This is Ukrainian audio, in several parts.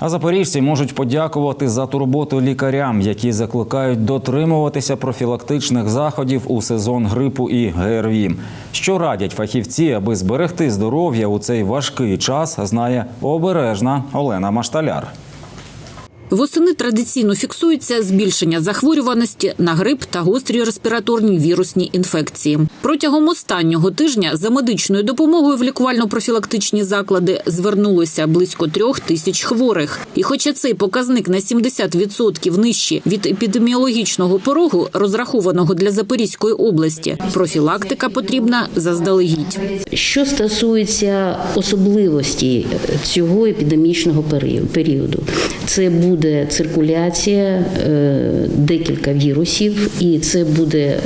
А запоріжці можуть подякувати за турботу лікарям, які закликають дотримуватися профілактичних заходів у сезон грипу і ГРВІ. Що радять фахівці, аби зберегти здоров'я у цей важкий час, знає обережна Олена Машталяр. Восени традиційно фіксується збільшення захворюваності на грип та гострі респіраторні вірусні інфекції. Протягом останнього тижня за медичною допомогою в лікувально-профілактичні заклади звернулося близько трьох тисяч хворих. І хоча цей показник на 70% нижче від епідеміологічного порогу, розрахованого для Запорізької області, профілактика потрібна заздалегідь. Що стосується особливості цього епідемічного періоду- періоду, це буде циркуляція е, декілька вірусів, і це буде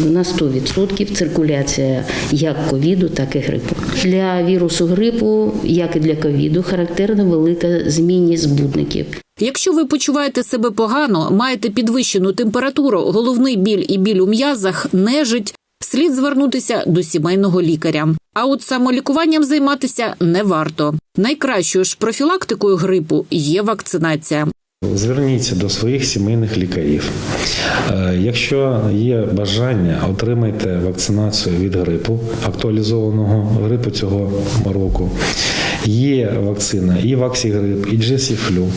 на 100% циркуляція як ковіду, так і грипу. Для вірусу грипу, як і для ковіду, характерна велика змінність збудників. Якщо ви почуваєте себе погано, маєте підвищену температуру, головний біль і біль у м'язах, нежить, слід звернутися до сімейного лікаря. А от самолікуванням займатися не варто. Найкращою ж профілактикою грипу є вакцинація. Зверніться до своїх сімейних лікарів. Е, Якщо є бажання, отримайте вакцинацію від грипу, актуалізованого грипу цього року. Є вакцина і Ваксігрип, і Джесіфлю.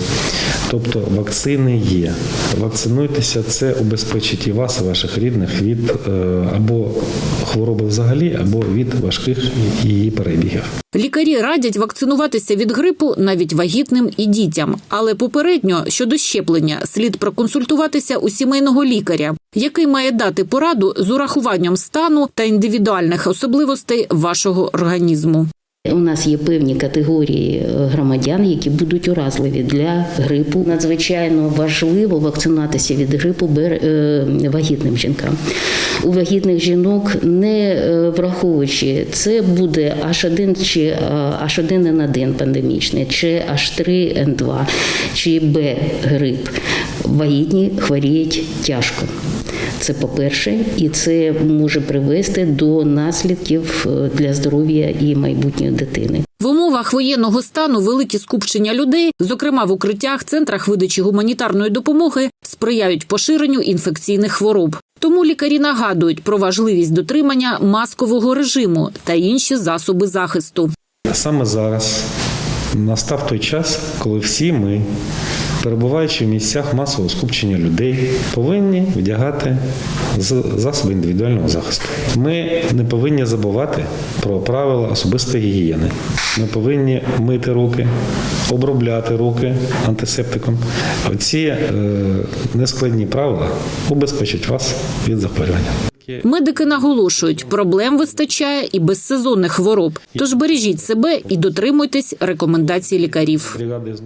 Тобто вакцини є. Вакцинуйтеся, це убезпечить і вас, і ваших рідних від е, або хвороби взагалі, або від важких її перебігів. Лікарі радять вакцинуватися від грипу навіть вагітним і дітям. Але попередньо щодо щеплення слід проконсультуватися у сімейного лікаря, який має дати пораду з урахуванням стану та індивідуальних особливостей вашого організму. У нас є певні категорії е, громадян, які будуть уразливі для грипу. Надзвичайно важливо вакцинуватися від грипу е, вагітним жінкам. У вагітних жінок, не е, враховуючи, це буде H1 чи е, H1N1 пандемічний, чи H3N2, чи Б грип. Вагітні хворіють тяжко. Це по-перше, і це може привести до наслідків для здоров'я і майбутньої дитини. В умовах воєнного стану великі скупчення людей, зокрема в укриттях, центрах видачі гуманітарної допомоги, сприяють поширенню інфекційних хвороб. Тому лікарі нагадують про важливість дотримання маскового режиму та інші засоби захисту. Саме зараз настав той час, коли всі ми, перебуваючи в місцях масового скупчення людей, повинні вдягати засоби індивідуального захисту. Ми не повинні забувати про правила особистої гігієни. Ми повинні мити руки, обробляти руки антисептиком. Оці е, нескладні правила убезпечать вас від захворювання. Медики наголошують, проблем вистачає і без сезонних хвороб. Тож бережіть себе і дотримуйтесь рекомендацій лікарів.